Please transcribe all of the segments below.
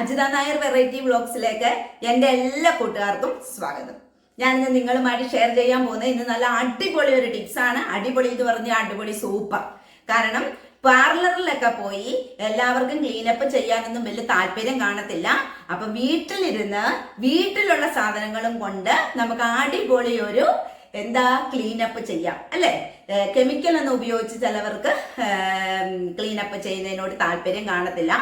Ajitha Nair variety വ്ളോഗ്സിലേക്ക് എന്റെ എല്ലാ കൂട്ടുകാർക്കും സ്വാഗതം. ഞാൻ ഇന്ന് നിങ്ങളുമായിട്ട് ഷെയർ ചെയ്യാൻ പോകുന്നത് ഇന്ന് നല്ല അടിപൊളി ഒരു ടിപ്സ് ആണ്. അടിപൊളി എന്ന് പറഞ്ഞാൽ അടിപൊളി സൂപ്പർ. കാരണം പാർലറിലൊക്കെ പോയി എല്ലാവർക്കും ക്ലീനപ്പ് ചെയ്യാനൊന്നും വലിയ താല്പര്യം കാണത്തില്ല. അപ്പൊ വീട്ടിലിരുന്ന് വീട്ടിലുള്ള സാധനങ്ങളും കൊണ്ട് നമുക്ക് അടിപൊളി ഒരു എന്താ ക്ലീനപ്പ് ചെയ്യാം. അല്ലേ? കെമിക്കൽ ഒന്നും ഉപയോഗിച്ച് ചിലവർക്ക് ക്ലീനപ്പ് ചെയ്യുന്നതിനോട് താല്പര്യം കാണത്തില്ല.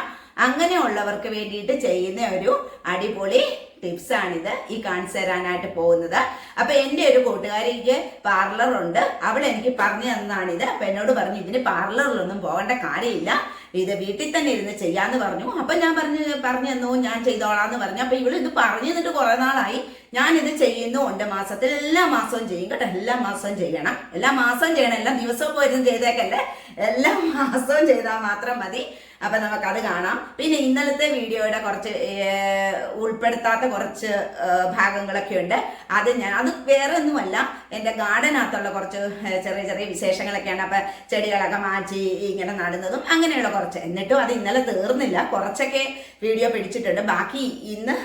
അങ്ങനെയുള്ളവർക്ക് വേണ്ടിയിട്ട് ചെയ്യുന്ന ഒരു അടിപൊളി ടിപ്സ് ആണിത് ഈ കാണിച്ചു തരാനായിട്ട് പോകുന്നത്. അപ്പൊ എന്റെ ഒരു കൂട്ടുകാരിക്ക് പാർലർ ഉണ്ട്. അവൾ എനിക്ക് പറഞ്ഞു തന്നതാണിത് അപ്പൊ എന്നോട് പറഞ്ഞു ഇതിന് പാർലറിലൊന്നും പോകേണ്ട കാര്യമില്ല. ഇത് വീട്ടിൽ തന്നെ ഇരുന്ന് ചെയ്യാന്ന് പറഞ്ഞു. അപ്പൊ ഞാൻ പറഞ്ഞു പറഞ്ഞു തന്നു ഞാൻ ചെയ്തോളാന്ന് പറഞ്ഞു. അപ്പൊ ഇവൾ ഇത് പറഞ്ഞു തന്നിട്ട് കുറെ നാളായി. ഞാൻ ഇത് ചെയ്യുന്നു. ഉണ്ട് മാസത്തിൽ എല്ലാ മാസവും ചെയ്യും കേട്ടോ. എല്ലാ മാസവും ചെയ്യണം. എല്ലാ മാസവും ചെയ്യണം. എല്ലാ ദിവസവും പോയിരുന്നു ചെയ്തേക്കല്ലേ. എല്ലാ മാസവും ചെയ്താൽ മാത്രം മതി. അപ്പൊ നമുക്കത് കാണാം. പിന്നെ ഇന്നലത്തെ വീഡിയോയുടെ കുറച്ച് ഉൾപ്പെടുത്താത്ത കുറച്ച് ഭാഗങ്ങളൊക്കെ ഉണ്ട്. അത് ഞാൻ അത് വേറെ ഒന്നുമല്ല. എന്റെ ഗാർഡനകത്തുള്ള കുറച്ച് ചെറിയ ചെറിയ വിശേഷങ്ങളൊക്കെയാണ്. അപ്പൊ ചെടികളൊക്കെ മാറ്റി ഇങ്ങനെ നടുന്നതും അങ്ങനെയുള്ള കുറച്ച്. എന്നിട്ടും അത് ഇന്നലെ തീർന്നില്ല. കുറച്ചൊക്കെ വീഡിയോ പിടിച്ചിട്ടുണ്ട്. ബാക്കി ഇന്ന്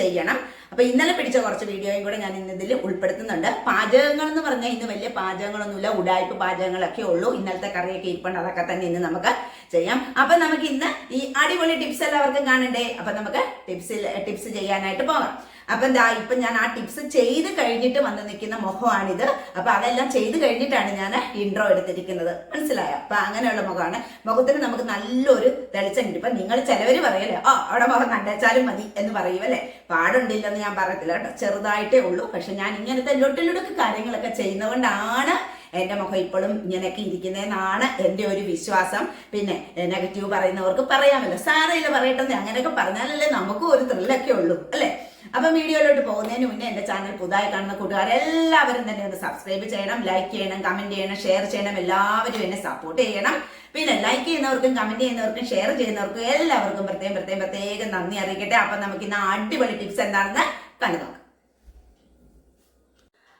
ചെയ്യണം. അപ്പൊ ഇന്നലെ പിടിച്ച കുറച്ച് വീഡിയോയും കൂടെ ഞാൻ ഇന്ന് ഇതിൽ ഉൾപ്പെടുത്തുന്നുണ്ട്. പാചകങ്ങൾ എന്ന് പറഞ്ഞാൽ ഇന്ന് വലിയ പാചകങ്ങളൊന്നുമില്ല ഉടായ്പ പാചകങ്ങളൊക്കെ ഉള്ളൂ. ഇന്നലത്തെ കറിയൊക്കെ ഇരിപ്പുണ്ട് അതൊക്കെ തന്നെ ഇന്ന് നമുക്ക് ചെയ്യാം. അപ്പൊ നമുക്ക് ഇന്ന് ഈ അടിപൊളി ടിപ്സ് എല്ലാവർക്കും കാണണ്ടേ? അപ്പൊ നമുക്ക് ടിപ്സിൽ ടിപ്സ് ചെയ്യാനായിട്ട് പോകാം. അപ്പൊ എന്താ ഇപ്പൊ ഞാൻ ആ ടിപ്സ് ചെയ്ത് കഴിഞ്ഞിട്ട് വന്ന് നിൽക്കുന്ന മുഖമാണിത്. അപ്പൊ അതെല്ലാം ചെയ്ത് കഴിഞ്ഞിട്ടാണ് ഞാൻ ഇൻട്രോ എടുത്തിരിക്കുന്നത്. മനസ്സിലായോ? അപ്പൊ അങ്ങനെയുള്ള മുഖമാണ്. മുഖത്തിന് നമുക്ക് നല്ലൊരു തെളിച്ചം കിട്ടും. ഇപ്പൊ നിങ്ങൾ ചിലവർ പറയല്ലേ ആ അവിടെ മുഖം കണ്ടേച്ചാലും മതി എന്ന് പറയും അല്ലേ? പാടുണ്ടില്ലെന്ന് ഞാൻ പറയത്തില്ല കേട്ടോ. ചെറുതായിട്ടേ ഉള്ളൂ. പക്ഷെ ഞാൻ ഇങ്ങനത്തെ ലൊട്ടിലൊടുക്ക് കാര്യങ്ങളൊക്കെ ചെയ്യുന്നതുകൊണ്ടാണ് എന്റെ മുഖം ഇപ്പോഴും ഇങ്ങനെയൊക്കെ ഇരിക്കുന്നതെന്നാണ് എന്റെ ഒരു വിശ്വാസം. പിന്നെ നെഗറ്റീവ് പറയുന്നവർക്ക് പറയാമല്ലോ. സാറയില്ല പറയട്ടെ അങ്ങനെയൊക്കെ പറഞ്ഞാലല്ലേ നമുക്കും ഒരു ത്രില്ലൊക്കെ ഉള്ളൂ അല്ലേ? അപ്പം വീഡിയോയിലോട്ട് പോകുന്നതിന് മുന്നേ എന്റെ ചാനൽ പുതുതായി കാണുന്ന കൂട്ടുകാരെല്ലാവരും തന്നെ ഒന്ന് സബ്സ്ക്രൈബ് ചെയ്യണം ലൈക്ക് ചെയ്യണം കമന്റ് ചെയ്യണം ഷെയർ ചെയ്യണം. എല്ലാവരും എന്നെ സപ്പോർട്ട് ചെയ്യണം. പിന്നെ ലൈക്ക് ചെയ്യുന്നവർക്കും കമന്റ് ചെയ്യുന്നവർക്കും ഷെയർ ചെയ്യുന്നവർക്കും എല്ലാവർക്കും പ്രത്യേകം പ്രത്യേകം പ്രത്യേകം നന്ദി അറിയിക്കട്ടെ. അപ്പം നമുക്ക് ഇന്ന് അടിപൊളി ടിപ്സ് എന്താണെന്ന് കണ്ടു നോക്കാം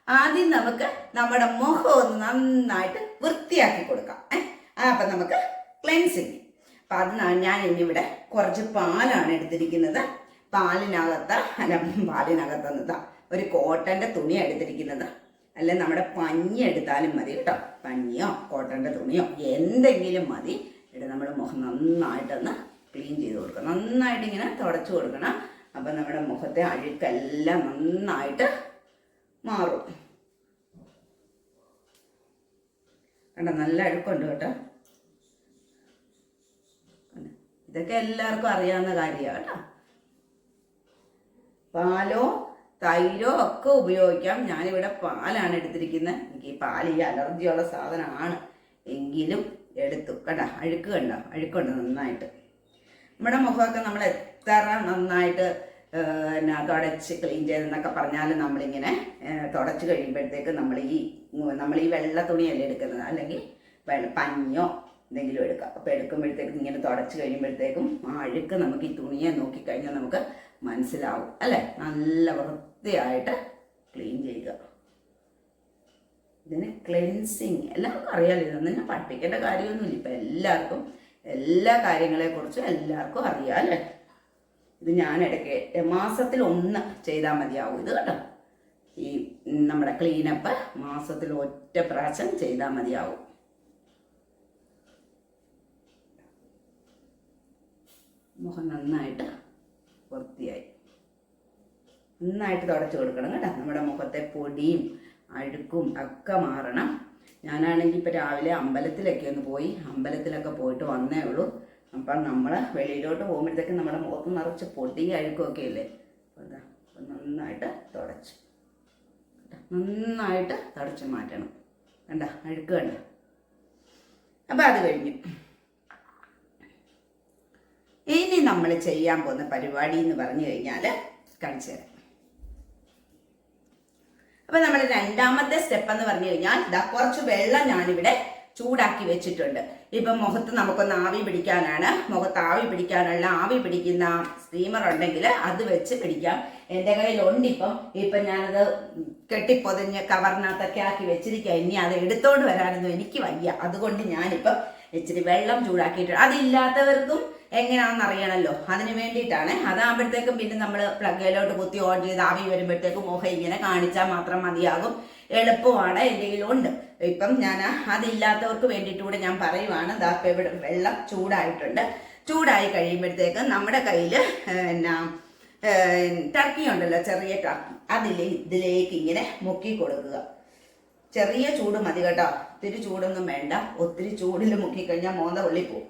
ആദ്യം നമുക്ക് നമ്മുടെ മുഖം ഒന്ന് നന്നായിട്ട് വൃത്തിയാക്കി കൊടുക്കാം ഏഹ് അപ്പം നമുക്ക് ക്ലെൻസിങ് അപ്പം അത് ഞാൻ ഇന്നിവിടെ കുറച്ച് പാലാണ് എടുത്തിരിക്കുന്നത്. പാലിനകത്ത് അല്ല പാലിനകത്ത് ഒരു കോട്ടന്റെ തുണി എടുത്തിരിക്കുന്നത്. അല്ല നമ്മുടെ പഞ്ഞി എടുത്താലും മതി കേട്ടോ. പഞ്ഞിയോ കോട്ടന്റെ തുണിയോ എന്തെങ്കിലും മതി. ഇവിടെ നമ്മുടെ മുഖം നന്നായിട്ടൊന്ന് ക്ലീൻ ചെയ്ത് കൊടുക്കണം. നന്നായിട്ട് ഇങ്ങനെ തുടച്ചു കൊടുക്കണം. അപ്പം നമ്മുടെ മുഖത്തെ അഴുക്കെല്ലാം നന്നായിട്ട് മാറും. കണ്ട നല്ല അഴുക്കുണ്ട് കേട്ടോ? ഇതൊക്കെ എല്ലാവർക്കും അറിയാവുന്ന കാര്യമാണ് കേട്ടോ. പാലോ തൈരോ ഒക്കെ ഉപയോഗിക്കാം. ഞാനിവിടെ പാലാണ് എടുത്തിരിക്കുന്നത്. എനിക്ക് ഈ പാൽ ഈ അലർജിയുള്ള സാധനമാണ്. എങ്കിലും എടുത്തു. കേട്ടോ അഴുക്ക് കണ്ടോ അഴുക്കുണ്ട് നന്നായിട്ട്. നമ്മുടെ മുഖമൊക്കെ നമ്മൾ എത്ര നന്നായിട്ട് എന്നാ തുടച്ച് ക്ലീൻ ചെയ്തെന്നൊക്കെ പറഞ്ഞാൽ നമ്മളിങ്ങനെ തുടച്ച് കഴിയുമ്പോഴത്തേക്ക് നമ്മൾ ഈ നമ്മൾ ഈ വെള്ള തുണിയല്ലേ എടുക്കുന്നത്? അല്ലെങ്കിൽ പഞ്ഞോ എന്തെങ്കിലും എടുക്കാം. അപ്പോൾ എടുക്കുമ്പോഴത്തേക്കും ഇങ്ങനെ തുടച്ച് കഴിയുമ്പോഴത്തേക്കും അഴുക്ക് നമുക്ക് ഈ തുണിയെ നോക്കിക്കഴിഞ്ഞാൽ നമുക്ക് മനസ്സിലാവും. അല്ലേ? നല്ല വൃത്തിയായിട്ട് ക്ലീൻ ചെയ്യുക. ഇതിന് ക്ലെൻസിങ് എല്ലാവർക്കും അറിയാലോ ഇതൊന്നും ഞാൻ പഠിപ്പിക്കേണ്ട കാര്യമൊന്നുമില്ല. ഇപ്പം എല്ലാവർക്കും എല്ലാ കാര്യങ്ങളെക്കുറിച്ചും എല്ലാവർക്കും അറിയാം അല്ലേ? ഇത് ഞാൻ ഇടയ്ക്ക് മാസത്തിൽ ഒന്ന് ചെയ്താൽ മതിയാവും. ഇത് കേട്ടോ ഈ നമ്മുടെ ക്ലീനപ്പ് മാസത്തിൽ ഒറ്റ പ്രാവശ്യം ചെയ്താൽ മതിയാവും. മുഖം നന്നായിട്ട് വൃത്തിയായി. നന്നായിട്ട് തുടച്ചു കൊടുക്കണം കേട്ടോ. നമ്മുടെ മുഖത്തെ പൊടിയും അഴുക്കും ഒക്കെ മാറണം. ഞാനാണെങ്കിൽ ഇപ്പോൾ രാവിലെ അമ്പലത്തിലൊക്കെ ഒന്ന് പോയി. അമ്പലത്തിലൊക്കെ പോയിട്ട് വന്നേ ഉള്ളൂ. അപ്പം നമ്മൾ വെളിയിലോട്ട് പോകുമ്പോഴത്തേക്കും നമ്മുടെ മുഖത്ത് നിറച്ച് പൊടി അഴുക്കൊക്കെ ഇല്ലേ അപ്പം നന്നായിട്ട് തുടച്ച്. നന്നായിട്ട് തുടച്ച് മാറ്റണം. കണ്ട? അഴുക്ക് കണ്ട? അപ്പം അത് കഴിഞ്ഞു. ഇനി നമ്മൾ ചെയ്യാൻ പോകുന്ന പരിപാടി എന്ന് പറഞ്ഞു കഴിഞ്ഞാൽ കാണിച്ചു തരാം. അപ്പൊ നമ്മൾ രണ്ടാമത്തെ സ്റ്റെപ്പ് എന്ന് പറഞ്ഞു കഴിഞ്ഞാൽ ഇതാ കുറച്ച് വെള്ളം ഞാനിവിടെ ചൂടാക്കി വെച്ചിട്ടുണ്ട്. ഇപ്പം മുഖത്ത് നമുക്കൊന്ന് ആവി പിടിക്കാനാണ്. മുഖത്ത് ആവി പിടിക്കാനുള്ള ആവി പിടിക്കുന്ന സ്റ്റീമർ ഉണ്ടെങ്കിൽ അത് വെച്ച് പിടിക്കാം. എന്റെ കയ്യിലുണ്ട് ഇപ്പം. ഇപ്പം ഞാനത് കെട്ടിപ്പൊതിഞ്ഞ് കവറിനകത്തൊക്കെ ആക്കി വെച്ചിരിക്കുക. ഇനി അത് എടുത്തോണ്ട് വരാനൊന്നും എനിക്ക് വയ്യ. അതുകൊണ്ട് ഞാനിപ്പം ഇച്ചിരി വെള്ളം ചൂടാക്കിയിട്ടുണ്ട്. അതില്ലാത്തവർക്കും എങ്ങനെയാണെന്ന് അറിയണമല്ലോ അതിന് വേണ്ടിയിട്ടാണ്. അതാകുമ്പോഴത്തേക്കും പിന്നെ നമ്മൾ പ്ലഗയിലോട്ട് കുത്തി ഓൺ ചെയ്ത് ആവി വരുമ്പോഴത്തേക്കും മുഖം ഇങ്ങനെ കാണിച്ചാൽ മാത്രം മതിയാകും. എളുപ്പമാണ് എന്തെങ്കിലും ഉണ്ട് ഇപ്പം ഞാൻ അതില്ലാത്തവർക്ക് വേണ്ടിയിട്ട് കൂടെ ഞാൻ പറയുവാണ്. ദാ ഇവിടെ വെള്ളം ചൂടായിട്ടുണ്ട്. ചൂടായി കഴിയുമ്പോഴത്തേക്ക് നമ്മുടെ കയ്യിൽ എന്നാ ടർക്കി ഉണ്ടല്ലോ ചെറിയ ടർക്കി അതിൽ ഇതിലേക്ക് ഇങ്ങനെ മുക്കി കൊടുക്കുക. ചെറിയ ചൂട് മതി കേട്ടോ. ഒത്തിരി ചൂടൊന്നും വേണ്ട. ഒത്തിരി ചൂടിൽ മുക്കിക്കഴിഞ്ഞാൽ മോന്ത വെള്ളിപ്പോവും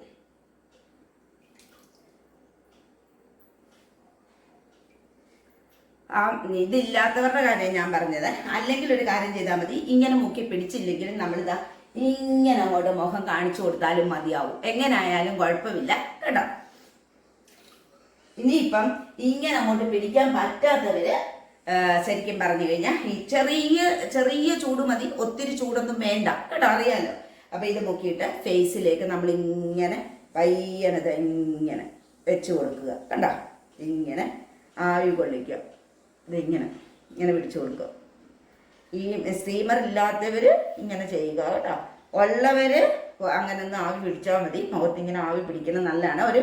ആ ഇതില്ലാത്തവരുടെ കാര്യം ഞാൻ പറഞ്ഞത്. അല്ലെങ്കിൽ ഒരു കാര്യം ചെയ്താൽ മതി. ഇങ്ങനെ മുക്കി പിടിച്ചില്ലെങ്കിലും നമ്മളിതാ ഇങ്ങനെ അങ്ങോട്ട് മുഖം കാണിച്ചു കൊടുത്താലും മതിയാവും. എങ്ങനായാലും കുഴപ്പമില്ല. കേട്ടോ? ഇനിയിപ്പം ഇങ്ങനെ അങ്ങോട്ട് പിടിക്കാൻ പറ്റാത്തവര് ശരിക്കും പറഞ്ഞു കഴിഞ്ഞാൽ ഈ ചെറിയ ചെറിയ ചൂട് മതി. ഒത്തിരി ചൂടൊന്നും വേണ്ട. കേട്ടോ? അറിയാലോ? അപ്പൊ ഇത് മുക്കിയിട്ട് ഫേസിലേക്ക് നമ്മൾ ഇങ്ങനെ പയ്യനത് ഇങ്ങനെ വെച്ച് കൊടുക്കുക. കണ്ടോ? ഇങ്ങനെ ആവി കൊള്ളിക്കുക ഇതിങ്ങനെ ഇങ്ങനെ പിടിച്ചു കൊടുക്കുക ഈ സ്റ്റീമർ ഇല്ലാത്തവർ ഇങ്ങനെ ചെയ്യുക കേട്ടോ. ഉള്ളവർ അങ്ങനെ ഒന്ന് ആവി പിടിച്ചാൽ മതി. മുഖത്തിങ്ങനെ ആവി പിടിക്കുന്നത് നല്ലതാണ്. ഒരു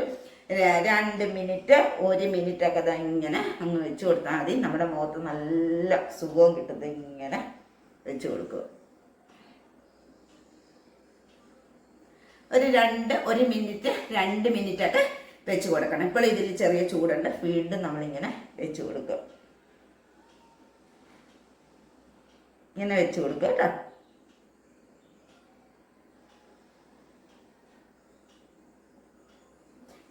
രണ്ട് മിനിറ്റ് ഒരു മിനിറ്റ് ഒക്കെ ഇങ്ങനെ അങ്ങ് വെച്ച് കൊടുത്താൽ മതി. നമ്മുടെ മുഖത്ത് നല്ല സുഖവും കിട്ടുന്നത് ഇങ്ങനെ വെച്ച് കൊടുക്കുക. ഒരു രണ്ട് ഒരു മിനിറ്റ് രണ്ട് മിനിറ്റ് ഒക്കെ വെച്ച് കൊടുക്കണം. ഇപ്പോൾ ഇതിൽ ചെറിയ ചൂടുണ്ട്. വീണ്ടും നമ്മളിങ്ങനെ വെച്ച് കൊടുക്കുക. ഇങ്ങനെ വെച്ച് കൊടുക്കുക കേട്ടോ.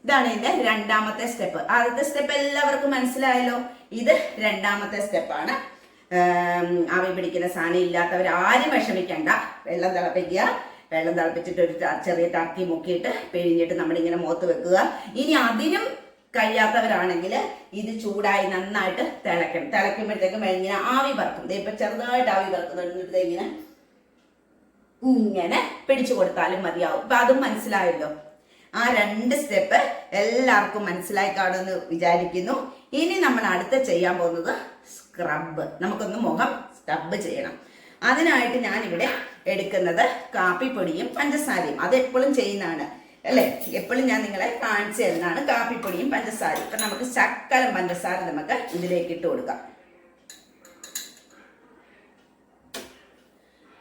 ഇതാണ് ഇതിന്റെ രണ്ടാമത്തെ സ്റ്റെപ്പ്. ആദ്യത്തെ സ്റ്റെപ്പ് എല്ലാവർക്കും മനസ്സിലായല്ലോ. ഇത് രണ്ടാമത്തെ സ്റ്റെപ്പാണ്. ആവി പിടിക്കുന്ന സാധനം ഇല്ലാത്തവർ ആരും വിഷമിക്കണ്ട. വെള്ളം തിളപ്പിക്കുക. വെള്ളം തിളപ്പിച്ചിട്ട് ഒരു ചെറിയ തക്കി മുക്കിയിട്ട് പിഴിഞ്ഞിട്ട് നമ്മളിങ്ങനെ മുഖത്ത് വെക്കുക. ഇനി അതിനും കഴിയാത്തവരാണെങ്കിൽ ഇത് ചൂടായി നന്നായിട്ട് തിളക്കണം തിളക്കുമ്പോഴത്തേക്കും ഇങ്ങനെ ആവി പറക്കും. ഇപ്പൊ ചെറുതായിട്ട് ആവി പറക്കുന്നുണ്ട് ഇങ്ങനെ ഇങ്ങനെ പിടിച്ചു കൊടുത്താലും മതിയാവും. അപ്പം അതും മനസ്സിലായല്ലോ? ആ രണ്ട് സ്റ്റെപ്പ് എല്ലാവർക്കും മനസ്സിലായി കാണുമെന്ന് വിചാരിക്കുന്നു. ഇനി നമ്മൾ അടുത്ത ചെയ്യാൻ പോകുന്നത് സ്ക്രബ് നമുക്കൊന്ന് മുഖം സ്ക്രബ് ചെയ്യണം. അതിനായിട്ട് ഞാനിവിടെ എടുക്കുന്നത് കാപ്പിപ്പൊടിയും പഞ്ചസാരയും. അത് എപ്പോഴും ചെയ്യുന്നതാണ്. അല്ലേ? എപ്പോഴും ഞാൻ നിങ്ങളെ കാണിച്ചു തരുന്നതാണ് കാപ്പിപ്പൊടിയും പഞ്ചസാരയും. ഇപ്പം നമുക്ക് ശക്കലം പഞ്ചസാര നമുക്ക് ഇതിലേക്ക് ഇട്ട് കൊടുക്കാം.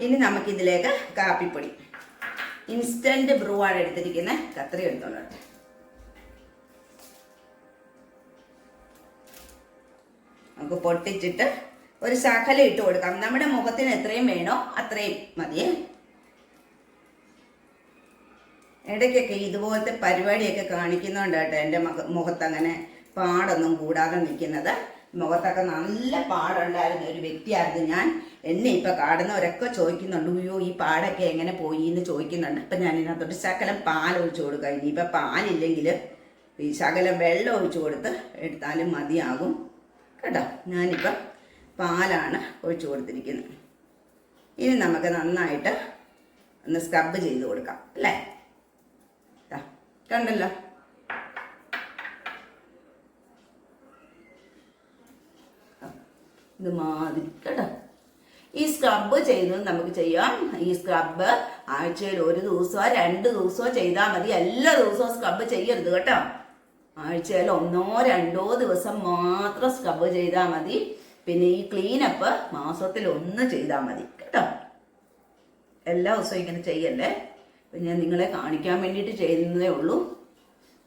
ഇനി നമുക്ക് ഇതിലേക്ക് കാപ്പിപ്പൊടി. ഇൻസ്റ്റന്റ് ബ്രൂ ആണ് എടുത്തിരിക്കുന്നത് കത്രി എടുത്തോളട്ടെ നമുക്ക് പൊട്ടിച്ചിട്ട് ഒരു ശകലം ഇട്ട് കൊടുക്കാം. നമ്മുടെ മുഖത്തിന് എത്രയും വേണോ അത്രയും മതിയേ. ഇടയ്ക്കൊക്കെ ഇതുപോലത്തെ പരിപാടിയൊക്കെ കാണിക്കുന്നുണ്ട് കേട്ടോ എന്റെ മുഖത്ത് അങ്ങനെ പാടൊന്നും കൂടാതെ നിൽക്കുന്നത്. മുഖത്തൊക്കെ നല്ല പാടുണ്ടായിരുന്ന ഒരു വ്യക്തിയായിരുന്നു ഞാൻ. എന്നെ ഇപ്പൊ കാടുന്നവരൊക്കെ ചോദിക്കുന്നുണ്ട് അയ്യോ ഈ പാടൊക്കെ എങ്ങനെ പോയി എന്ന് ചോദിക്കുന്നുണ്ട്. ഇപ്പൊ ഞാൻ ഇതിനകത്തോട്ട് ശകലം പാൽ ഒഴിച്ചു കൊടുക്കുക ഇനിയിപ്പൊ പാലില്ലെങ്കിൽ ഈ ശകലം വെള്ളം ഒഴിച്ചു കൊടുത്ത് എടുത്താലും മതിയാകും. കേട്ടോ? ഞാനിപ്പം പാലാണ് ഒഴിച്ചു കൊടുത്തിരിക്കുന്നത്. ഇനി നമുക്ക് നന്നായിട്ട് ഒന്ന് സ്ക്രബ് ചെയ്ത് കൊടുക്കാം. അല്ലേ? കണ്ടല്ലോ ഇത് മാതിരി കേട്ടോ. ഈ സ്ക്രബ് ചെയ്യുന്നത് നമുക്ക് ചെയ്യാം. ഈ സ്ക്രബ് ആഴ്ചയിൽ ഒരു ദിവസമോ രണ്ട് ദിവസമോ ചെയ്താൽ മതി. എല്ലാ ദിവസവും സ്ക്രബ് ചെയ്യരുത് കേട്ടോ. ആഴ്ചയിൽ ഒന്നോ രണ്ടോ ദിവസം മാത്രം സ്ക്രബ് ചെയ്താൽ മതി. പിന്നെ ഈ ക്ലീനപ്പ് മാസത്തിൽ ഒന്ന് ചെയ്താൽ മതി കേട്ടോ. എല്ലാ ദിവസവും ഇങ്ങനെ ചെയ്യല്ലേ? ഇപ്പം ഞാൻ നിങ്ങളെ കാണിക്കാൻ വേണ്ടിയിട്ട് ചെയ്യുന്നതേ ഉള്ളൂ.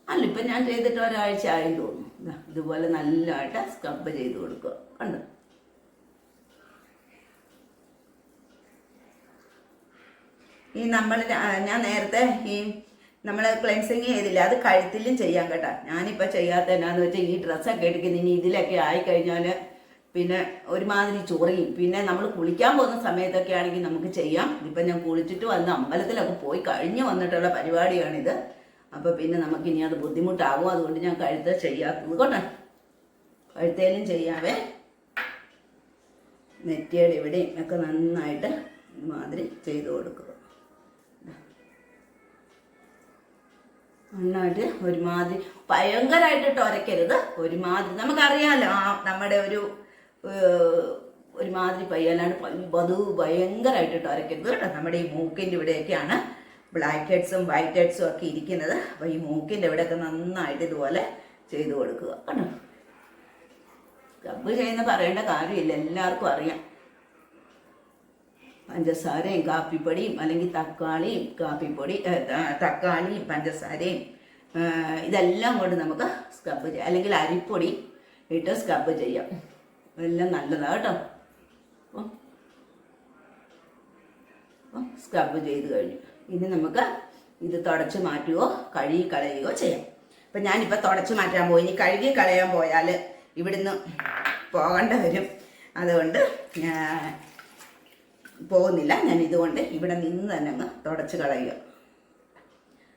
അല്ല ഇപ്പം ഞാൻ ചെയ്തിട്ട് ഒരാഴ്ച ആയെന്ന് തോന്നുന്നു ഇതുപോലെ നല്ലതായിട്ട് സ്ക്രബ് ചെയ്ത് കൊടുക്കുക. കണ്ടോ? ഈ നമ്മൾ ഞാൻ നേരത്തെ ഈ നമ്മൾ ക്ലെൻസിങ് ചെയ്തില്ല അത് കഴുത്തിലും ചെയ്യാൻ കേട്ടോ. ഞാനിപ്പോൾ ചെയ്യാത്ത എന്നാന്ന് വെച്ചാൽ ഈ ഡ്രസ്സൊക്കെ എടുക്കുന്ന ഇനി ഇതിലൊക്കെ ആയിക്കഴിഞ്ഞാൽ പിന്നെ ഒരുമാതിരി ചൊറിയും. പിന്നെ നമ്മൾ കുളിക്കാൻ പോകുന്ന സമയത്തൊക്കെ ആണെങ്കിൽ നമുക്ക് ചെയ്യാം. ഇതിപ്പം ഞാൻ കുളിച്ചിട്ട് വന്ന് അമ്പലത്തിലൊക്കെ പോയി കഴിഞ്ഞ് വന്നിട്ടുള്ള പരിപാടിയാണിത്. അപ്പോൾ പിന്നെ നമുക്ക് ഇനി അത് ബുദ്ധിമുട്ടാകും. അതുകൊണ്ട് ഞാൻ കഴുത്ത ചെയ്യാത്തത് കേട്ടോ കഴുത്തേലും ചെയ്യാവേ. നെറ്റിയുടെ ഇവിടെയും ഒക്കെ നന്നായിട്ട് മാതിരി ചെയ്തു കൊടുക്കുക. നന്നായിട്ട് ഒരുമാതിരി. ഭയങ്കരമായിട്ട് ടൊരക്കരുത് ഒരുമാതിരി. നമുക്കറിയാമല്ലോ ആ നമ്മുടെ ഒരു ഒരുമാതിരി പയ്യല്ലാണ്ട് വധു ഭയങ്കരമായിട്ട് അരക്കരുത് കേട്ടോ. നമ്മുടെ ഈ മൂക്കിന്റെ ഇവിടെയൊക്കെയാണ് ബ്ലാക്ക് ഹെഡ്സും വൈറ്റ് ഹെഡ്സും ഒക്കെ ഇരിക്കുന്നത്. അപ്പോൾ ഈ മൂക്കിന്റെ ഇവിടെയൊക്കെ നന്നായിട്ട് ഇതുപോലെ ചെയ്തു കൊടുക്കുക കേട്ടോ. സ്ക്രബ് ചെയ്യുന്ന പറയേണ്ട കാര്യമില്ല എല്ലാവർക്കും അറിയാം. പഞ്ചസാരയും കാപ്പിപ്പൊടിയും അല്ലെങ്കിൽ തക്കാളിയും കാപ്പിപ്പൊടി തക്കാളിയും പഞ്ചസാരയും ഇതെല്ലാം കൊണ്ട് നമുക്ക് സ്ക്രബ് ചെയ്യാം. അല്ലെങ്കിൽ അരിപ്പൊടി ഇട്ട് സ്ക്രബ് ചെയ്യാം. എല്ലാം നല്ലതാണ് കേട്ടോ. അപ്പം അപ്പം സ്ക്രബ് ചെയ്ത് കഴിഞ്ഞു. ഇനി നമുക്ക് ഇത് തുടച്ച് മാറ്റുകയോ കഴുകി കളയുകയോ ചെയ്യാം. അപ്പം ഞാനിപ്പോൾ തുടച്ച് മാറ്റാൻ പോയി. ഇനി കഴുകി കളയാൻ പോയാൽ ഇവിടുന്ന് പോകേണ്ട വരും. അതുകൊണ്ട് പോകുന്നില്ല. ഞാൻ ഇതുകൊണ്ട് ഇവിടെ നിന്ന് തന്നെ അങ്ങ് തുടച്ച് കളയുക.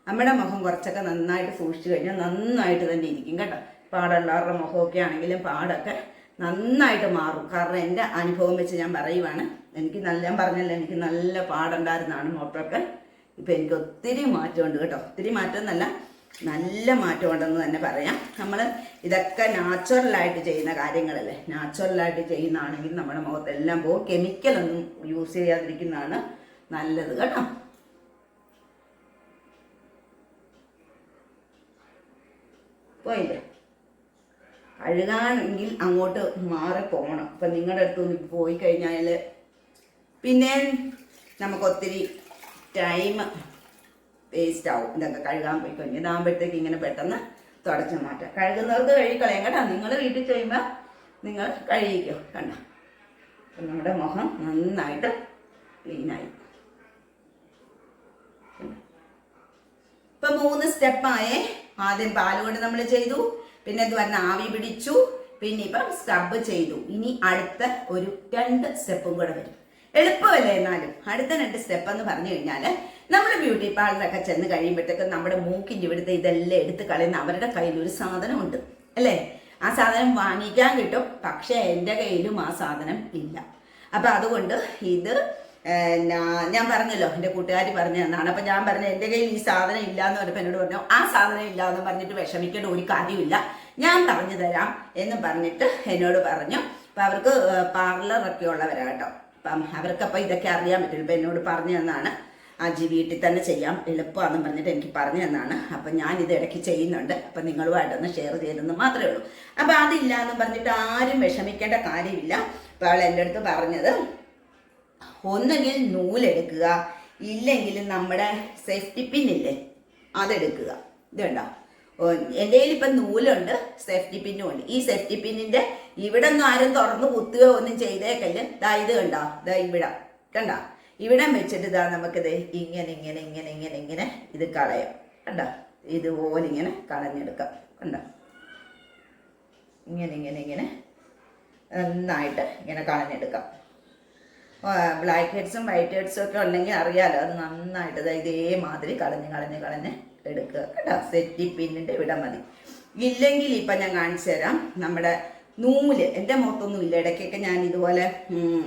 നമ്മുടെ മുഖം കുറച്ചൊക്കെ നന്നായിട്ട് സൂക്ഷിച്ചു കഴിഞ്ഞാൽ നന്നായിട്ട് തന്നെ ഇരിക്കും കേട്ടോ. പാടുള്ളവരുടെ മുഖമൊക്കെ ആണെങ്കിലും പാടൊക്കെ നന്നായിട്ട് മാറും. കാരണം എന്റെ അനുഭവം വെച്ച് ഞാൻ പറയുവാണ്. എനിക്ക് നല്ല ഞാൻ പറഞ്ഞല്ലോ എനിക്ക് നല്ല പാടുണ്ടായിരുന്നതാണ് മോട്ടറൊക്കെ ഇപ്പം എനിക്ക് ഒത്തിരി മാറ്റമുണ്ട് കേട്ടോ. ഒത്തിരി മാറ്റം എന്നല്ല നല്ല മാറ്റമുണ്ടെന്ന് തന്നെ പറയാം. നമ്മൾ ഇതൊക്കെ നാച്ചുറലായിട്ട് ചെയ്യുന്ന കാര്യങ്ങളല്ലേ? നാച്ചുറലായിട്ട് ചെയ്യുന്നതാണെങ്കിൽ നമ്മുടെ മുഖത്തെല്ലാം പോകും. കെമിക്കലൊന്നും യൂസ് ചെയ്യാതിരിക്കുന്നതാണ് നല്ലത് കേട്ടോ. പോയില്ലേ? അഴുകാണെങ്കിൽ അങ്ങോട്ട് മാറി പോകണം. അപ്പം നിങ്ങളുടെ അടുത്ത് നിന്ന് പോയി കഴിഞ്ഞാൽ പിന്നെ നമുക്കൊത്തിരി ടൈം വേസ്റ്റ് ആവും. ഇതൊക്കെ കഴുകാൻ പോയി കഴിഞ്ഞാൽ ഇതാകുമ്പോഴത്തേക്ക് ഇങ്ങനെ പെട്ടെന്ന് തുടച്ചു മാറ്റാം. കഴുകുന്നവർക്ക് കഴുകിക്കളയാം. കേട്ടോ നിങ്ങൾ വീട്ടിൽ ചെയ്യുമ്പോൾ നിങ്ങൾ കഴുകിക്കോ. കണ്ട? നമ്മുടെ മുഖം നന്നായിട്ട് ക്ലീനായി ഇപ്പൊ മൂന്ന് സ്റ്റെപ്പായേ ആദ്യം പാലുകൊണ്ട് നമ്മൾ ചെയ്തു. പിന്നെ ഇത് പറഞ്ഞ ആവി പിടിച്ചു. പിന്നെ ഇപ്പം സ്ക്രബ് ചെയ്തു. ഇനി അടുത്ത ഒരു രണ്ട് സ്റ്റെപ്പും കൂടെ വരും. എളുപ്പമല്ലേ എന്നാലും? അടുത്ത രണ്ട് സ്റ്റെപ്പ് എന്ന് പറഞ്ഞു കഴിഞ്ഞാൽ നമ്മൾ ബ്യൂട്ടി പാർലറൊക്കെ ചെന്ന് കഴിയുമ്പോഴത്തേക്കും നമ്മുടെ മൂക്കിന്റെ ഇവിടുത്തെ ഇതെല്ലാം എടുത്ത് കളയുന്ന അവരുടെ കയ്യിൽ ഒരു സാധനമുണ്ട്. അല്ലേ? ആ സാധനം വാങ്ങിക്കാൻ കിട്ടും. പക്ഷേ എന്റെ കയ്യിലും ആ സാധനം ഇല്ല. അപ്പം അതുകൊണ്ട് ഇത് ഞാൻ പറഞ്ഞല്ലോ എന്റെ കൂട്ടുകാരി പറഞ്ഞു തന്നാണ്. അപ്പം ഞാൻ പറഞ്ഞു എന്റെ കയ്യിൽ ഈ സാധനം ഇല്ല എന്ന് പറഞ്ഞപ്പോൾ എന്നോട് പറഞ്ഞു ആ സാധനം ഇല്ല എന്ന് പറഞ്ഞിട്ട് വിഷമിക്കേണ്ട ഒരു കാര്യമില്ല ഞാൻ പറഞ്ഞു തരാം എന്ന് പറഞ്ഞിട്ട് എന്നോട് പറഞ്ഞു. അപ്പം അവർക്ക് പാർലറൊക്കെ ഉള്ളവരാണ് കേട്ടോ അപ്പം അവർക്കപ്പോൾ ഇതൊക്കെ അറിയാൻ പറ്റില്ല ഇപ്പം എന്നോട് പറഞ്ഞു തന്നാണ്. അജി വീട്ടിൽ തന്നെ ചെയ്യാം എളുപ്പമാണെന്ന് പറഞ്ഞിട്ട് എനിക്ക് പറഞ്ഞു തന്നാണ്. അപ്പം ഞാൻ ഇത് ഇടയ്ക്ക് ചെയ്യുന്നുണ്ട്. അപ്പം നിങ്ങളുമായിട്ടൊന്ന് ഷെയർ ചെയ്തെന്ന് മാത്രമേ ഉള്ളൂ. അപ്പം അതില്ല എന്ന് പറഞ്ഞിട്ട് ആരും വിഷമിക്കേണ്ട കാര്യമില്ല. അപ്പോൾ അവൾ എന്റെ അടുത്ത് പറഞ്ഞത് ഒന്നുകിൽ നൂലെടുക്കുക. ഇല്ലെങ്കിൽ നമ്മുടെ സേഫ്റ്റി പിന്നില്ലേ അതെടുക്കുക. ഇതുണ്ടോ എന്റെ കയ്യിൽ ഇപ്പം നൂലുണ്ട് സേഫ്റ്റി പിന്നും ഉണ്ട്. ഈ സേഫ്റ്റി പിന്നിന്റെ ഇവിടെ ഒന്നും ആരും തുറന്ന് കുത്തുകയോ ഒന്നും ചെയ്തേക്കല്ല്. ദാ ഇത് കണ്ടോ? ദാ ഇവിടെ. കണ്ടോ? ഇവിടെ വെച്ചിട്ട് ഇതാ നമുക്കിത് ഇങ്ങനെ ഇങ്ങനെ ഇങ്ങനെ ഇങ്ങനെ ഇങ്ങനെ ഇത് കളയാം. കണ്ടോ? ഇതുപോലെ ഇങ്ങനെ കളഞ്ഞെടുക്കാം. കണ്ടോ? ഇങ്ങനെ ഇങ്ങനെ ഇങ്ങനെ നന്നായിട്ട് ഇങ്ങനെ കളഞ്ഞെടുക്കാം. ബ്ലാക്ക് ഹെഡ്സും വൈറ്റ് ഹെഡ്സും ഒക്കെ ഉണ്ടെങ്കിൽ അറിയാലോ അത് നന്നായിട്ട് ഇതേമാതിരി കളഞ്ഞ് കളഞ്ഞ് കളഞ്ഞ് എടുക്കുക കേട്ടോ. സെറ്റി പിന്നിന്റെ ഇവിടെ മതി. ഇല്ലെങ്കിൽ ഇപ്പം ഞാൻ കാണിച്ചു തരാം. നമ്മുടെ നൂൽ എന്റെ മുഖത്തൊന്നും ഇല്ല ഇടയ്ക്കൊക്കെ ഞാൻ ഇതുപോലെ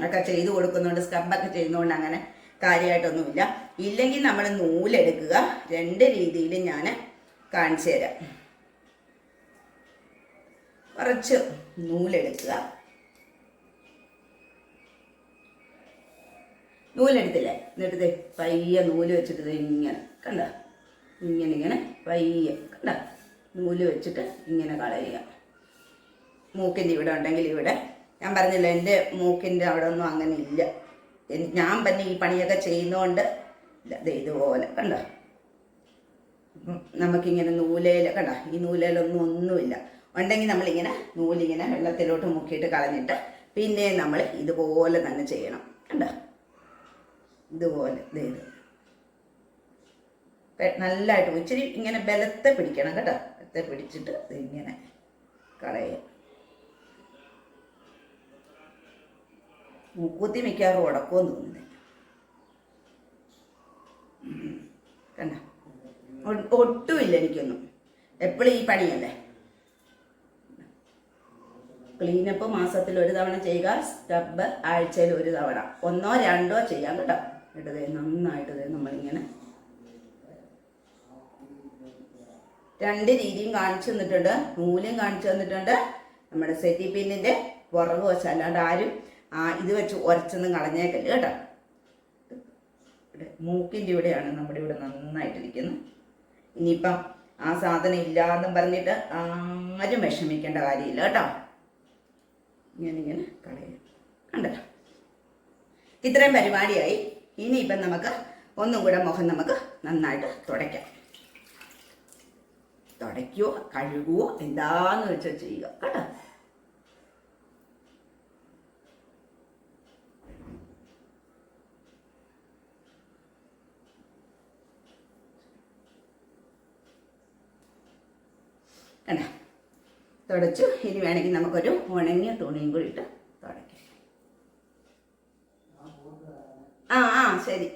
ഒക്കെ ചെയ്ത് കൊടുക്കുന്നുണ്ട് സ്ക്രബൊക്കെ ചെയ്യുന്നതുകൊണ്ട് അങ്ങനെ കാര്യമായിട്ടൊന്നുമില്ല ഇല്ലെങ്കിൽ നമ്മൾ നൂലെടുക്കുക രണ്ട് രീതിയിൽ ഞാൻ കാണിച്ചു തരാം. കുറച്ച് നൂലെടുക്കുക നൂലെടുത്തില്ലേ? എന്നിട്ട് പയ്യെ നൂൽ വെച്ചിട്ട് ഇങ്ങനെ കണ്ട? ഇങ്ങനെ ഇങ്ങനെ പയ്യെ കണ്ട? നൂൽ വെച്ചിട്ട് ഇങ്ങനെ കളയുക. മൂക്കിന്റെ ഇവിടെ ഉണ്ടെങ്കിൽ ഇവിടെ. ഞാൻ പറഞ്ഞില്ല എന്റെ മൂക്കിന്റെ അവിടെ ഒന്നും അങ്ങനെ ഇല്ല. ഞാൻ തന്നെ ഈ പണിയൊക്കെ ചെയ്യുന്നതുകൊണ്ട് ഇല്ല ഇതുപോലെ കണ്ട? നമുക്കിങ്ങനെ നൂലയിൽ കണ്ട? ഈ നൂലയിലൊന്നും ഒന്നുമില്ല. ഉണ്ടെങ്കിൽ നമ്മളിങ്ങനെ നൂലിങ്ങനെ വെള്ളത്തിലോട്ട് മുക്കിയിട്ട് കളഞ്ഞിട്ട് പിന്നെ നമ്മൾ ഇതുപോലെ തന്നെ ചെയ്യണം കണ്ട? ഇതുപോലെ ഇത്. നല്ലതായിട്ട് ഇച്ചിരി ഇങ്ങനെ ബലത്തെ പിടിക്കണം കേട്ടോ. ബലത്തെ പിടിച്ചിട്ട് ഇങ്ങനെ കളയുക മൂക്കുത്തി മിക്കാറും ഉടക്കുമെന്ന് തോന്നുന്നു. കണ്ടോ? ഒട്ടുമില്ല എനിക്കൊന്നും. എപ്പോഴും ഈ പണിയല്ലേ? ക്ലീനപ്പ് മാസത്തിൽ ഒരു തവണ ചെയ്യുക സ്ക്രബ് ആഴ്ചയിൽ ഒരു തവണ. ഒന്നോ രണ്ടോ ചെയ്യാം കേട്ടോ. എന്നിട്ട് ദേ നന്നായിട്ട് ദേ നമ്മളിങ്ങനെ രണ്ട് രീതിയും കാണിച്ചു തന്നിട്ടുണ്ട്. നൂലും കാണിച്ചു തന്നിട്ടുണ്ട്. നമ്മുടെ സെറ്റി പിന്നിന്റെ പുറകു വശം അല്ലാണ്ട് ആരും ഇത് വെച്ച് ഉരച്ചൊന്നും കളഞ്ഞേക്കല്ല കേട്ടോ. മൂക്കിന്റെ ഇവിടെയാണ് നമ്മുടെ ഇവിടെ നന്നായിട്ടിരിക്കുന്നത് ഇനിയിപ്പം ആ സാധനം ഇല്ലാന്നും പറഞ്ഞിട്ട് ആരും വിഷമിക്കേണ്ട കാര്യമില്ല കേട്ടോ. ഇങ്ങനെ ഇങ്ങനെ കളയുക കണ്ടല്ലോ? ഇത്രയും പരിപാടിയായി. ഇനിയിപ്പം നമുക്ക് ഒന്നും കൂടെ മുഖം നമുക്ക് നന്നായിട്ട് തുടയ്ക്കാം. തുടയ്ക്കുവോ കഴുകുവോ എന്താന്ന് വെച്ചാൽ ചെയ്യുക. കേട്ടോ? തുടച്ചു. ഇനി വേണമെങ്കിൽ നമുക്കൊരു ഉണങ്ങിയ തുണിയും കൂടി ഇട്ട് തുടയ്ക്കാം ആ ആ ശരി.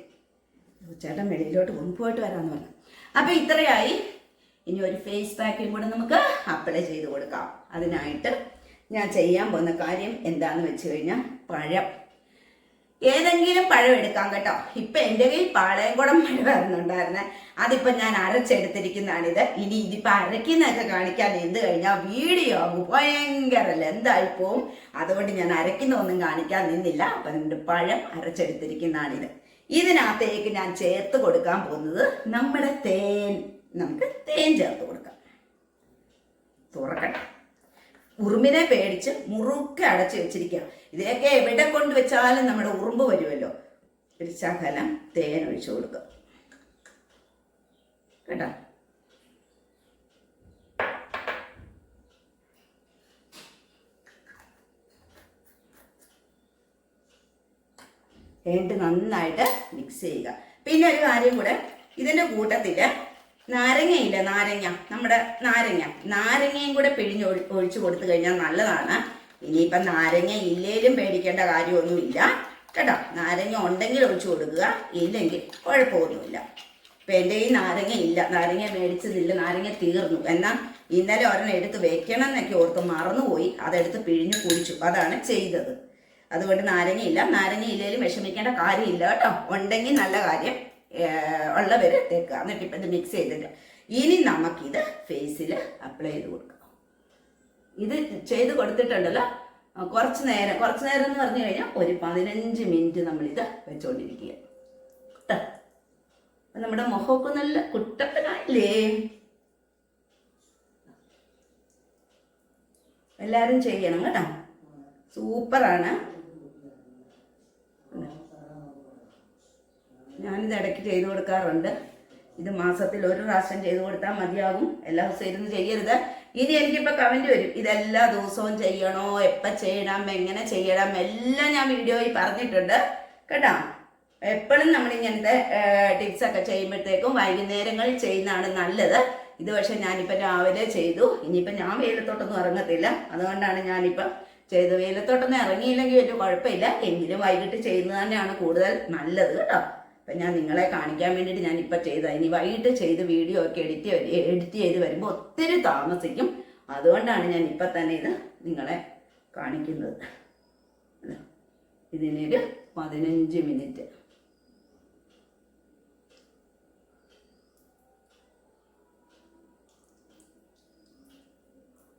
ചേട്ടൻ വെളിയിലോട്ട് കൊണ്ടുപോയിട്ട് വരാമെന്ന് പറഞ്ഞു. അപ്പോൾ ഇത്രയായി. ഇനി ഒരു ഫേസ് പാക്കും കൂടെ നമുക്ക് അപ്ലൈ ചെയ്ത് കൊടുക്കാം. അതിനായിട്ട് ഞാൻ ചെയ്യാൻ പോകുന്ന കാര്യം എന്താണെന്ന് വെച്ച് കഴിഞ്ഞാൽ പഴം. ഏതെങ്കിലും പഴം എടുക്കാം കേട്ടോ. ഇപ്പൊ എന്റെ കയ്യിൽ പാളയംകുടം പഴം വരുന്നുണ്ടായിരുന്നെ. അതിപ്പോ ഞാൻ അരച്ചെടുത്തിരിക്കുന്നതാണിത്. ഇനി ഇതിപ്പോ അരക്കുന്നൊക്കെ കാണിക്കാൻ എന്ത് കഴിഞ്ഞാൽ വീഡിയോ ആകും. ഭയങ്കര ലെന്തായി പോവും അതുകൊണ്ട് ഞാൻ അരക്കുന്നൊന്നും കാണിക്കാൻ നിന്നില്ല. അപ്പൊ എന്റെ പഴം അരച്ചെടുത്തിരിക്കുന്നതാണിത്. ഇതിനകത്തേക്ക് ഞാൻ ചേർത്ത് കൊടുക്കാൻ പോകുന്നത് നമ്മുടെ തേൻ. നമുക്ക് തേൻ ചേർത്ത് കൊടുക്കാം. തുറക്കട്ടെ. ഉറുമ്പിനെ പേടിച്ച് മുറുക്കെ അടച്ചു വെച്ചിരിക്കുക ഇതൊക്കെ എവിടെ കൊണ്ട് വെച്ചാലും നമ്മുടെ ഉറുമ്പ് വരുമല്ലോ. ഒരു ശകലം തേൻ ഒഴിച്ചു കൊടുക്കുക. കേട്ടോ? എന്നിട്ട് നന്നായിട്ട് മിക്സ് ചെയ്യുക. പിന്നെ ഒരു കാര്യം കൂടെ ഇതിന്റെ കൂട്ടത്തിൽ നാരങ്ങയില്ല? നാരങ്ങ. നമ്മുടെ നാരങ്ങ. നാരങ്ങയും കൂടെ പിഴിഞ്ഞ് ഒഴി- ഒഴിച്ചു കൊടുത്തു കഴിഞ്ഞാൽ നല്ലതാണ്. ഇനിയിപ്പം നാരങ്ങ ഇല്ലേലും പേടിക്കേണ്ട കാര്യമൊന്നുമില്ല. കേട്ടോ? നാരങ്ങ ഉണ്ടെങ്കിൽ ഒഴിച്ചു കൊടുക്കുക. ഇല്ലെങ്കിൽ കുഴപ്പമൊന്നുമില്ല. ഇപ്പം എന്റെ ഈ നാരങ്ങ ഇല്ല. നാരങ്ങ മേടിച്ചതില്ല നാരങ്ങ തീർന്നു. എന്നാൽ ഇന്നലെ ഒരെണ്ണം എടുത്ത് വെക്കണം എന്നൊക്കെ ഓർത്ത് മറന്നുപോയി. അതെടുത്ത് പിഴിഞ്ഞ് കുടിച്ചു അതാണ് ചെയ്തത്. അതുകൊണ്ട് നാരങ്ങയില്ല. നാരങ്ങ ഇല്ലേലും വിഷമിക്കേണ്ട കാര്യമില്ല. കേട്ടോ? ഉണ്ടെങ്കിൽ നല്ല കാര്യം. ഉള്ളവർ തേക്കുക എന്നിട്ട് ഇപ്പം ഇത് മിക്സ് ചെയ്തിട്ട് ഇനി നമുക്കിത് ഫേസിൽ അപ്ലൈ ചെയ്ത് കൊടുക്കാം. ഇത് ചെയ്ത് കൊടുത്തിട്ടുണ്ടല്ലോ? കുറച്ച് നേരം കുറച്ച് നേരം എന്ന് പറഞ്ഞു കഴിഞ്ഞാൽ ഒരു പതിനഞ്ച് മിനിറ്റ് നമ്മളിത് വെച്ചുകൊണ്ടിരിക്കുക കേട്ടോ നമ്മുടെ മുഖമൊക്കെ നല്ല കുട്ടപ്പനായില്ലേ? എല്ലാവരും ചെയ്യണം കേട്ടോ. സൂപ്പറാണ്. ഞാനിത് ഇടയ്ക്ക് ചെയ്തു കൊടുക്കാറുണ്ട്. ഇത് മാസത്തിൽ ഒരു പ്രാവശ്യം ചെയ്തു കൊടുത്താൽ മതിയാകും. എല്ലാ ദിവസവും ഇരുന്ന് ചെയ്യരുത്. ഇനി എനിക്കിപ്പോൾ കമന്റ് വരും. ഇതെല്ലാ ദിവസവും ചെയ്യണോ? എപ്പോൾ ചെയ്യണം? എങ്ങനെ ചെയ്യണം? എല്ലാം ഞാൻ വീഡിയോയിൽ പറഞ്ഞിട്ടുണ്ട്. കേട്ടോ? എപ്പോഴും നമ്മൾ ഇങ്ങനത്തെ ടിപ്സ് ഒക്കെ ചെയ്യുമ്പോഴത്തേക്കും വൈകുന്നേരങ്ങളിൽ ചെയ്യുന്നതാണ് നല്ലത്. ഇത് പക്ഷേ ഞാനിപ്പോൾ രാവിലെ ചെയ്തു. ഇനിയിപ്പോൾ ഞാൻ വെയിലത്തോട്ടൊന്നും ഇറങ്ങത്തില്ല. അതുകൊണ്ടാണ് ഞാനിപ്പം ചെയ്ത് വെയിലത്തോട്ടൊന്നും ഇറങ്ങിയില്ലെങ്കിൽ വലിയ കുഴപ്പമില്ല. എങ്കിലും വൈകിട്ട് ചെയ്യുന്നത് തന്നെയാണ് കൂടുതൽ നല്ലത്. കേട്ടോ? അപ്പം ഞാൻ നിങ്ങളെ കാണിക്കാൻ വേണ്ടിയിട്ട് ഞാൻ ഇപ്പം ചെയ്ത ഇനി വൈകിട്ട് ചെയ്ത് വീഡിയോ ഒക്കെ എഡിറ്റ് എഡിറ്റ് ചെയ്ത് വരുമ്പോൾ ഒത്തിരി താമസിക്കും. അതുകൊണ്ടാണ് ഞാൻ ഇപ്പം തന്നെ ഇത് നിങ്ങളെ കാണിക്കുന്നത്. ഇതിനൊരു പതിനഞ്ച് മിനിറ്റ്.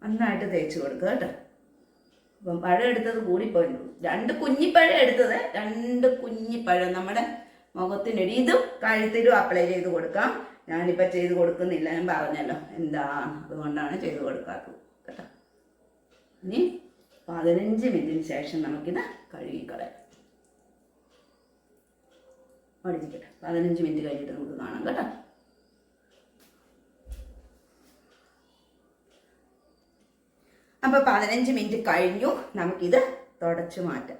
നന്നായിട്ട് തേച്ച് കൊടുക്കുക കേട്ടോ. അപ്പം പഴം എടുത്തത് കൂടിപ്പോയുള്ളൂ രണ്ട് കുഞ്ഞിപ്പഴം എടുത്തത് രണ്ട് കുഞ്ഞിപ്പഴം. നമ്മുടെ മുഖത്തിനൊരു ഇതും കഴുത്തിലും അപ്ലൈ ചെയ്ത് കൊടുക്കാം. ഞാനിപ്പോൾ ചെയ്ത് കൊടുക്കുന്നില്ല ഞാൻ പറഞ്ഞല്ലോ. എന്താ? അതുകൊണ്ടാണ് ചെയ്ത് കൊടുക്കാത്തത്. കേട്ടോ? ഇനി പതിനഞ്ച് മിനിറ്റിന് ശേഷം നമുക്കിത് കഴുകിക്കളയാം. പഠിച്ചിട്ട് പതിനഞ്ച് മിനിറ്റ് കഴിഞ്ഞിട്ട് നമുക്ക് കാണാം കേട്ടോ. അപ്പോൾ പതിനഞ്ച് മിനിറ്റ് കഴിഞ്ഞു. നമുക്കിത് തുടച്ചു മാറ്റാം.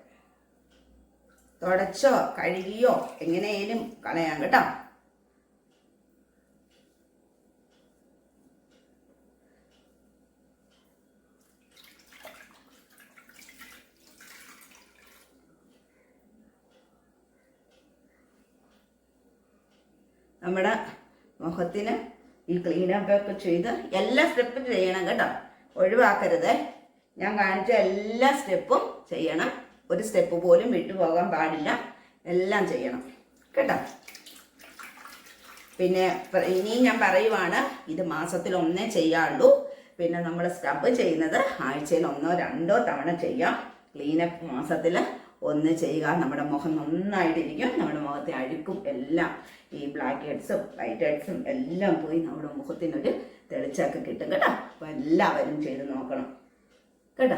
തുടച്ചോ കഴുകിയോ എങ്ങനെയും കളയാം കേട്ടോ. നമ്മുടെ മുഖത്തിന് ഈ ക്ലീനപ്പ് ഒക്കെ ചെയ്ത് എല്ലാ സ്റ്റെപ്പും ചെയ്യണം കേട്ടോ. ഒഴിവാക്കരുത്. ഞാൻ കാണിച്ച എല്ലാ സ്റ്റെപ്പും ചെയ്യണം. ഒരു സ്റ്റെപ്പ് പോലും വിട്ടുപോകാൻ പാടില്ല. എല്ലാം ചെയ്യണം. കേട്ടോ? പിന്നെ ഇനിയും ഞാൻ പറയുവാണ് ഇത് മാസത്തിൽ ഒന്നേ ചെയ്യാറുള്ളൂ പിന്നെ നമ്മൾ സ്ക്രബ് ചെയ്യുന്നത് ആഴ്ചയിൽ ഒന്നോ രണ്ടോ തവണ ചെയ്യാം. ക്ലീനപ്പ് മാസത്തിൽ ഒന്ന് ചെയ്യുക. നമ്മുടെ മുഖം നന്നായിട്ടിരിക്കും. നമ്മുടെ മുഖത്തെ അഴുക്കും എല്ലാം ഈ ബ്ലാക്ക് ഹെഡ്സും വൈറ്റ് ഹെഡ്സും എല്ലാം പോയി നമ്മുടെ മുഖത്തിനൊരു തെളിച്ചൊക്കെ കിട്ടും. കേട്ടോ? അപ്പോൾ എല്ലാവരും ചെയ്ത് നോക്കണം. കേട്ടോ?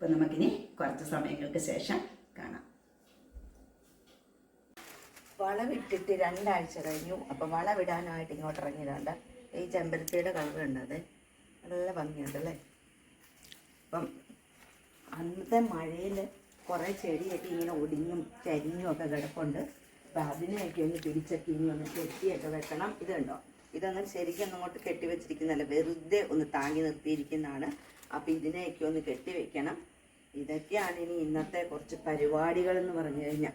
അപ്പം നമുക്കിനി കുറച്ച് സമയങ്ങൾക്ക് ശേഷം കാണാം. വളവിട്ടിട്ട് രണ്ടാഴ്ച കഴിഞ്ഞു. അപ്പം വളവിടാനായിട്ട് ഇങ്ങോട്ട് ഇറങ്ങിയതാണ്ട്. ഈ ചെമ്പരത്തിയുടെ കളർ ഉണ്ടത് നല്ല ഭംഗിയുണ്ടല്ലേ അപ്പം അന്നത്തെ മഴയിൽ കുറേ ചെടിയൊക്കെ ഇങ്ങനെ ഒടിഞ്ഞും ചരിഞ്ഞും ഒക്കെ കിടപ്പുണ്ട്. അപ്പം അതിനെയൊക്കെ ഒന്ന് പിടിച്ചൊക്കെ ഇനി ഒന്ന് കെട്ടിയൊക്കെ വെക്കണം. ഇതുണ്ടോ ഇതൊന്നും ശരിക്കും അങ്ങോട്ട് കെട്ടി വെച്ചിരിക്കുന്നതല്ല. വെറുതെ ഒന്ന് താങ്ങി നിർത്തിയിരിക്കുന്നതാണ്. അപ്പം ഇതിനെയൊക്കെ ഒന്ന് കെട്ടി വെക്കണം. ഇതൊക്കെയാണ് ഇനി ഇന്നത്തെ കുറച്ച് പരിപാടികൾ എന്ന് പറഞ്ഞു കഴിഞ്ഞാൽ.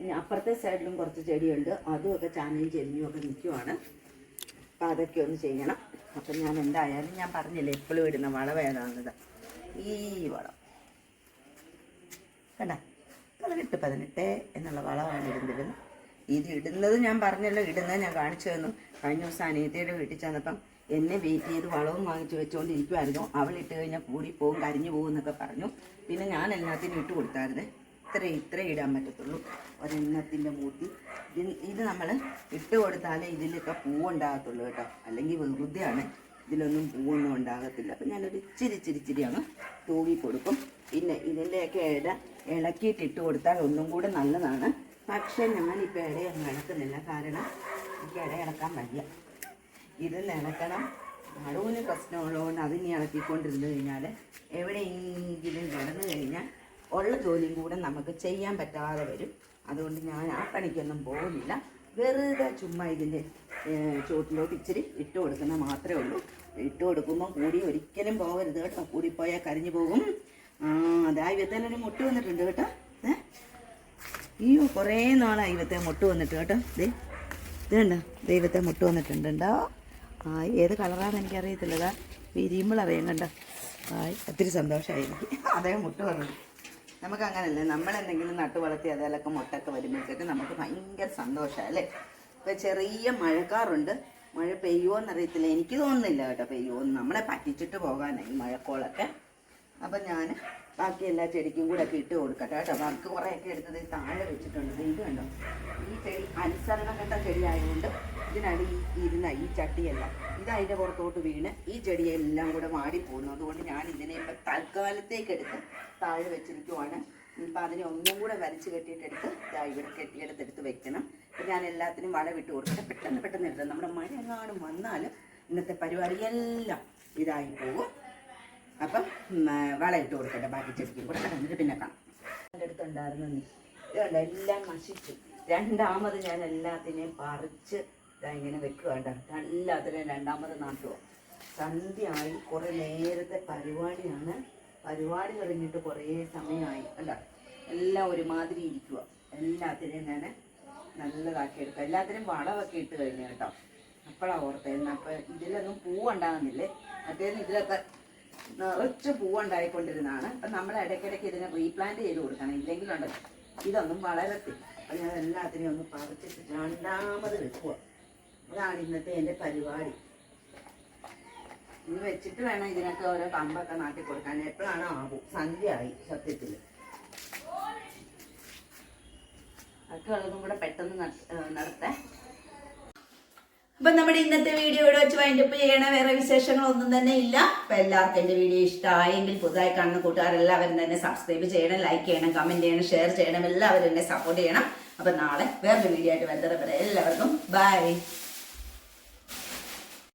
ഇനി അപ്പുറത്തെ സൈഡിലും കുറച്ച് ചെടിയുണ്ട്. അതും ഒക്കെ ചാനയും ചെരിഞ്ഞും ഒക്കെ നിൽക്കുവാണ്. അപ്പം അതൊക്കെ ഒന്ന് ചെയ്യണം. അപ്പം ഞാൻ എന്തായാലും ഞാൻ പറഞ്ഞില്ലേ എപ്പോഴും ഇടുന്ന വളം ഏതാണത് ഈ വളം. കണ്ട? പതിനെട്ട് പതിനെട്ട് എന്നുള്ള വളമാണ് ഇടുന്നത് ഇത് ഇടുന്നത് ഞാൻ പറഞ്ഞല്ലോ ഇടുന്നത് ഞാൻ കാണിച്ചു തന്നു. കഴിഞ്ഞ ദിവസം അനിയത്തിയുടെ വീട്ടിൽ ചെന്നപ്പം എന്നെ വെയിറ്റ് ചെയ്ത് വളവും വാങ്ങിച്ച് വെച്ചുകൊണ്ടിരിക്കുമായിരുന്നു അവൾ ഇട്ട് കഴിഞ്ഞാൽ കൂടി പോകും കരിഞ്ഞു പോകും എന്നൊക്കെ പറഞ്ഞു. പിന്നെ ഞാൻ എല്ലാത്തിനും ഇട്ട് കൊടുത്തായിരുന്നു. ഇത്ര ഇത്രേ ഇടാൻ പറ്റത്തുള്ളൂ. ഒരെണ്ണത്തിന്റെ മൂട്ടി. ഇത് ഇത് നമ്മൾ ഇട്ട് കൊടുത്താലേ ഇതിലൊക്കെ പൂവുണ്ടാകത്തുള്ളൂ കേട്ടോ. അല്ലെങ്കിൽ വെറുതെയാണ്. ഇതിലൊന്നും പൂവൊന്നും ഉണ്ടാകത്തില്ല. അപ്പം ഞാനൊരു ഇച്ചിരി ഇച്ചിരി ഇച്ചിരിയാണ് തൂവി കൊടുക്കും പിന്നെ ഇതിന്റെയൊക്കെ ഇട ഇളക്കിയിട്ട് ഇട്ട് കൊടുത്താൽ ഒന്നും കൂടെ നല്ലതാണ്. പക്ഷേ ഞാനിപ്പോൾ ഇടയൊന്നും ഇളക്കുന്നില്ല കാരണം എനിക്ക് ഇട ഇളക്കാൻ വയ്യ. ഇത് നിലക്കണം നടുവിന് പ്രശ്നമുള്ളതുകൊണ്ട് അതിനി ഇളക്കിക്കൊണ്ടിരുന്നു കഴിഞ്ഞാൽ എവിടെയെങ്കിലും കിടന്നു കഴിഞ്ഞാൽ ഉള്ള ജോലിയും കൂടെ നമുക്ക് ചെയ്യാൻ പറ്റാതെ വരും. അതുകൊണ്ട് ഞാൻ ആ പണിക്കൊന്നും പോകുന്നില്ല. വെറുതെ ചുമ്മാ ഇതിന്റെ ചുവട്ടിലോട്ട് ഇച്ചിരി ഇട്ട് കൊടുക്കുന്ന മാത്രമേ ഉള്ളൂ. ഇട്ട് കൊടുക്കുമ്പോൾ കൂടി ഒരിക്കലും പോകരുത് കേട്ടോ. കൂടിപ്പോയാൽ കരിഞ്ഞു പോകും. അതായത് തന്നെ ഒരു മുട്ട് വന്നിട്ടുണ്ട് കേട്ടോ. അയ്യോ കുറേ നാളായി ഇവത്തെ മുട്ട് വന്നിട്ട് കേട്ടോ. ദേ ഇത് കണ്ടോ? ദൈവത്തെ മുട്ട് വന്നിട്ടുണ്ടോ ആ ഏത് കളറാണെന്ന് എനിക്കറിയത്തില്ലതാ. വിരിയുമ്പോൾ അറിയാം കണ്ടോ? ആയി ഒത്തിരി സന്തോഷമായി. എനിക്ക് അതേ മുട്ട് വന്നു നമുക്ക് അങ്ങനല്ലേ നമ്മളെന്തെങ്കിലും നട്ട് വളർത്തി അതിലൊക്കെ മുട്ടൊക്കെ വരുമ്പോഴത്തേക്ക് നമുക്ക് ഭയങ്കര സന്തോഷമാണ് അല്ലേ? ഇപ്പം ചെറിയ മഴക്കാറുണ്ട്. മഴ പെയ്യുമോ എന്നറിയത്തില്ല എനിക്ക് തോന്നുന്നില്ല കേട്ടോ പെയ്യുമോ നമ്മളെ പറ്റിച്ചിട്ട് പോകാനായി മഴക്കോളൊക്കെ. അപ്പം ഞാൻ ബാക്കി എല്ലാ ചെടിക്കും കൂടെ ഒക്കെ ഇട്ട് കൊടുക്കട്ടെ കേട്ടോ. ബാക്കി കുറേയൊക്കെ എടുത്തത് താഴെ വെച്ചിട്ടുണ്ട്. ഇത് കണ്ടോ? ഈ ചെടി അനുസരണം ചെടി ആയതുകൊണ്ട് ഇതിനാണ് ഈ ഇരുന്ന ഈ ചട്ടിയെല്ലാം. ഇത് അതിന്റെ പുറത്തോട്ട് വീണ് ഈ ചെടിയെല്ലാം കൂടെ മാടിപ്പോകുന്നു അതുകൊണ്ട് ഞാൻ ഇതിനെ ഇപ്പം തൽക്കാലത്തേക്ക് എടുത്ത് താഴെ വെച്ചിരിക്കുവാണ്. ഇപ്പം അതിനെ ഒന്നും കൂടെ വലിച്ചു കെട്ടിയിട്ടെടുത്ത് ഇതാ ഇവിടെ കെട്ടിയെടുത്തെടുത്ത് വെക്കണം. അപ്പം ഞാൻ എല്ലാത്തിനും വള വിട്ട് കൊടുക്കട്ടെ പെട്ടെന്ന് പെട്ടെന്ന് എടുത്ത് നമ്മുടെ മഴ എങ്ങാനും വന്നാൽ ഇന്നത്തെ പരിപാടിയെല്ലാം ഇതായി പോകും. അപ്പം വളയിട്ട് കൊടുക്കട്ടെ ബാക്കി ചെടിക്കും കൂടെ കടന്നിട്ട് പിന്നെ കാണാം. എന്റെ അടുത്തുണ്ടായിരുന്നു ഇതുകൊണ്ട് എല്ലാം നശിച്ചു. രണ്ടാമത് ഞാൻ എല്ലാത്തിനെയും പറിച്ച് ഇങ്ങനെ വെക്കുകണ്ട എല്ലാത്തിനെയും രണ്ടാമത് നാട്ടുക സന്ധ്യയായി കുറേ നേരത്തെ പരിപാടിയാണ്. പരിപാടി കഴിഞ്ഞിട്ട് കുറേ സമയമായി അല്ല എല്ലാം ഒരുമാതിരി ഇരിക്കുക എല്ലാത്തിനെയും ഞാൻ നല്ലതാക്കി എടുക്കുക എല്ലാത്തിനും വളമൊക്കെ ഇട്ട് കഴിഞ്ഞു കേട്ടോ. അപ്പോഴാണ് ഓർത്തായിരുന്നു അപ്പം ഇതിലൊന്നും പൂവുണ്ടാകുന്നില്ലേ മറ്റേന്ന് ഇതിലൊക്കെ നിറച്ച് പൂവുണ്ടായിക്കൊണ്ടിരുന്നതാണ്. അപ്പം നമ്മൾ ഇടയ്ക്കിടയ്ക്ക് ഇതിനെ റീപ്ലാന്റ് ചെയ്ത് കൊടുക്കണം. ഇല്ലെങ്കിലുണ്ട് ഇതൊന്നും വളരത്തില്ല. അപ്പം ഞാൻ എല്ലാത്തിനെയും ഒന്ന് പറിച്ചിട്ട് രണ്ടാമത് വെക്കുക അതാണ് ഇന്നത്തെ എന്റെ പരിപാടി. ഇത് വെച്ചിട്ട് വേണം ഇതിനൊക്കെ ഓരോ കമ്പൊക്കെ നാട്ടി കൊടുക്കാൻ. എപ്പോഴാണ് ആവും. സന്ധ്യയായി സത്യത്തിൽ അതൊക്കെ ഉള്ളതും കൂടെ പെട്ടെന്ന് നട- നടത്താൻ അപ്പൊ നമ്മുടെ ഇന്നത്തെ വീഡിയോ ഇവിടെ വെച്ച് വൈൻഡപ്പ് ചെയ്യണ. വേറെ വിശേഷങ്ങളൊന്നും തന്നെ ഇല്ല. അപ്പൊ എല്ലാവർക്കും എന്റെ വീഡിയോ ഇഷ്ടമായെങ്കിൽ പുതുതായി കാണുന്ന കൂട്ടുകാരെല്ലാവരും തന്നെ സബ്സ്ക്രൈബ് ചെയ്യണം ലൈക്ക് ചെയ്യണം കമന്റ് ചെയ്യണം ഷെയർ ചെയ്യണം എല്ലാവരും എന്നെ സപ്പോർട്ട് ചെയ്യണം. അപ്പൊ നാളെ വേറൊരു വീഡിയോ ആയിട്ട് വരുന്നത് വരെ എല്ലാവർക്കും ബൈ